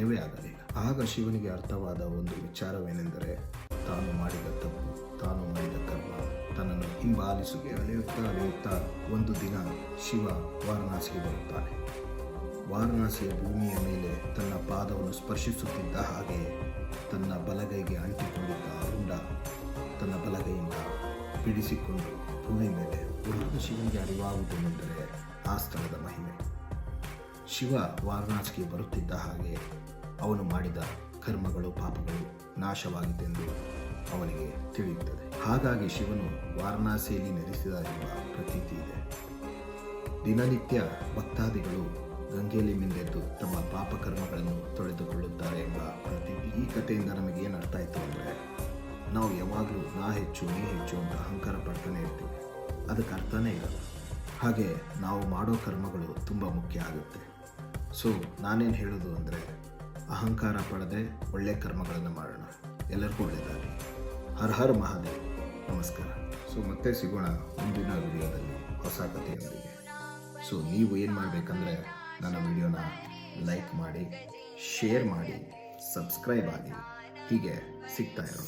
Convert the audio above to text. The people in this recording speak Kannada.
ಸಾಧ್ಯವೇ ಆಗಲಿಲ್ಲ ಆಗ ಶಿವನಿಗೆ ಅರ್ಥವಾದ ಒಂದು ವಿಚಾರವೇನೆಂದರೆ, ತಾನು ಮಾಡಿದ ತಪ್ಪು, ತಾನು ಮಾಡಿದ ಕರ್ಮ ತನ್ನನ್ನು ಹಿಂಬಾಲಿಸುಗೆ ಅಲೆಯುತ್ತಾ ಅಲೆಯುತ್ತಾ ಒಂದು ದಿನ ಶಿವ ವಾರಣಾಸಿಗೆ ಬರುತ್ತಾನೆ. ವಾರಣಾಸಿಯ ಭೂಮಿಯ ಮೇಲೆ ತನ್ನ ಪಾದವನ್ನು ಸ್ಪರ್ಶಿಸುತ್ತಿದ್ದ ಹಾಗೆ ತನ್ನ ಬಲಗೈಗೆ ಅಂಟಿಕೊಂಡಿದ್ದ ಅರುಂಡ ತನ್ನ ಬಲಗೈಯಿಂದ ಬಿಡಿಸಿಕೊಂಡು ಭೂಮಿ ಮೇಲೆ ಶಿವನಿಗೆ ಅರಿವಾಗುವುದೇನೆಂದರೆ ಶಿವ ವಾರಣಾಸಿಗೆ ಬರುತ್ತಿದ್ದ ಹಾಗೆ ಅವನು ಮಾಡಿದ ಕರ್ಮಗಳು ಪಾಪಗಳು ನಾಶವಾಗಿತ್ತೆಂದು ಅವನಿಗೆ ತಿಳಿಯುತ್ತದೆ. ಹಾಗಾಗಿ ಶಿವನು ವಾರಣಾಸಿಯಲ್ಲಿ ನೆಲೆಸಿದ ಎಂಬ ಪ್ರತೀತಿ ಇದೆ. ದಿನನಿತ್ಯ ಭಕ್ತಾದಿಗಳು ಗಂಗೆಯಲ್ಲಿ ಮಿಂದೆದ್ದು ತಮ್ಮ ಪಾಪ ಕರ್ಮಗಳನ್ನು ತೊಳೆದುಕೊಳ್ಳುತ್ತಾರೆ ಎಂಬ ಪ್ರತೀತಿ ಈ ಕಥೆಯಿಂದ ನಮಗೆ ಏನು ಅರ್ಥ ಆಯಿತು ಅಂದರೆ, ನಾವು ಯಾವಾಗಲೂ ನಾ ಹೆಚ್ಚು, ನೀ ಹೆಚ್ಚು ಅಂತ ಅಹಂಕಾರ ಪಡ್ತಾನೆ ಇರ್ತೀವಿ. ಅದಕ್ಕೆ ಅರ್ಥನೇ ಇರಲ್ಲ ಹಾಗೆ ನಾವು ಮಾಡೋ ಕರ್ಮಗಳು ತುಂಬ ಮುಖ್ಯ ಆಗುತ್ತೆ. ಸೊ ನಾನೇನು ಹೇಳೋದು ಅಂದರೆ, ಅಹಂಕಾರ ಪಡದೆ ಒಳ್ಳೆಯ ಕರ್ಮಗಳನ್ನು ಮಾಡೋಣ. ಎಲ್ಲರಿಗೂ ಒಳ್ಳೆಯದಾಗಿ ಹರ್ ಹರ್ ಮಹಾದೇವ್. ನಮಸ್ಕಾರ. ಸೊ ಮತ್ತೆ ಸಿಗೋಣ ಮುಂದಿನ ವಿಡಿಯೋದಲ್ಲಿ ಹೊಸ ಕಥೆಯೊಂದಿಗೆ. ಸೊ ನೀವು ಏನು ಮಾಡಬೇಕಂದ್ರೆ, ನನ್ನ ವಿಡಿಯೋನ ಲೈಕ್ ಮಾಡಿ, ಶೇರ್ ಮಾಡಿ, ಸಬ್ಸ್ಕ್ರೈಬ್ ಆಗಿ. ಹೀಗೆ ಸಿಗ್ತಾ ಇರೋಣ.